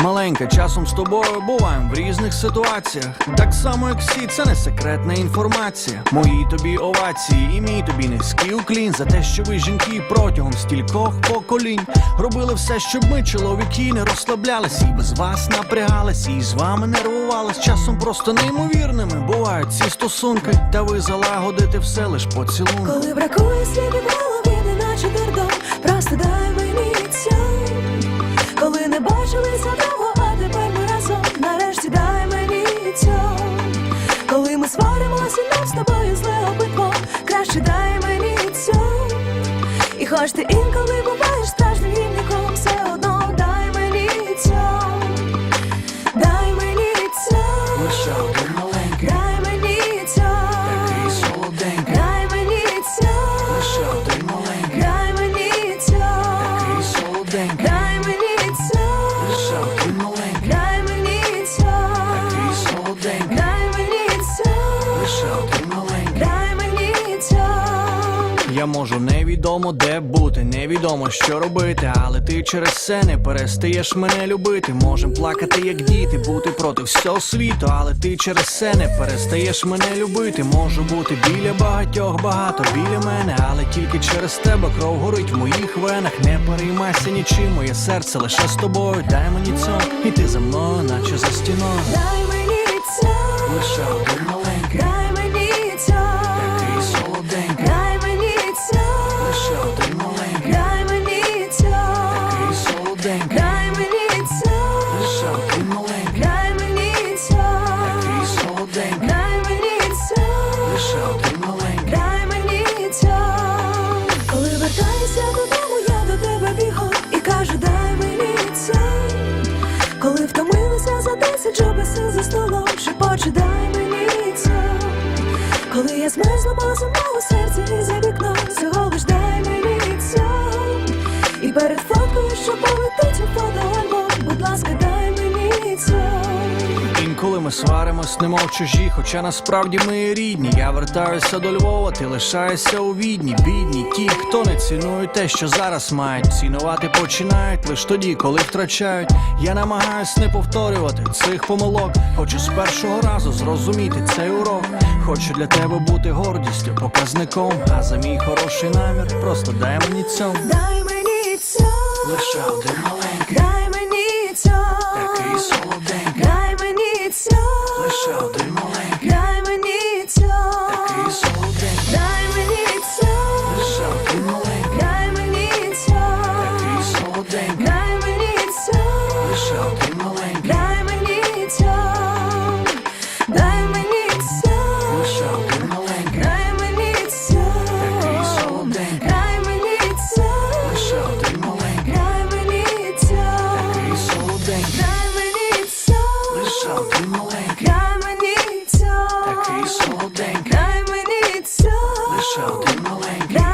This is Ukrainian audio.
маленька, часом з тобою буваємо в різних ситуаціях. Так само, як всі, це не секретна інформація. Мої тобі овації, і мій тобі низький уклін за те, що ви жінки протягом стількох поколінь робили все, щоб ми, чоловіки, не розслаблялися і без вас напрягалися, і з вами нервувались. Часом просто неймовірними бувають ці стосунки, та ви залагодите все лиш поцілунку. Коли бракує слів в голові, неначе дурдом, просто дай Сваримося, нам з тобою зле обидво, краще дай мені цьому. І хоч ти інколи буваєш справжнім гімником, все одно дай мені цьому. Дай мені цьому. Лише один маленький, Дай мені цьому. такий солоденький, Дай мені цьому. лише один маленький, Дай мені такий солоденький, Я можу невідомо де бути, невідомо що робити, але ти через це не перестаєш мене любити. Можем плакати, як діти, бути проти всього світу, але ти через це не перестаєш мене любити. Можу бути біля багатьох, багато біля мене, але тільки через тебе кров горить в моїх венах. Не переймайся нічим, моє серце лише з тобою. Дай мені цьому, і ти за мною, наче за стіною. Що без за столом, шепоче, дай мені це, Коли я змерзла самому серці і Інколи ми сваримось, немов чужі, хоча насправді ми рідні. Я вертаюся до Львова, ти лишаєшся у відні. Бідні ті, хто не цінує те, що зараз мають. Цінувати починають лише тоді, коли втрачають. Я намагаюсь не повторювати цих помилок. Хочу з першого разу зрозуміти цей урок. Хочу для тебе бути гордістю, показником. А за мій хороший намір, просто дай мені цьому. Дай мені цьому. Лише один маленький, Sheldon Malenko.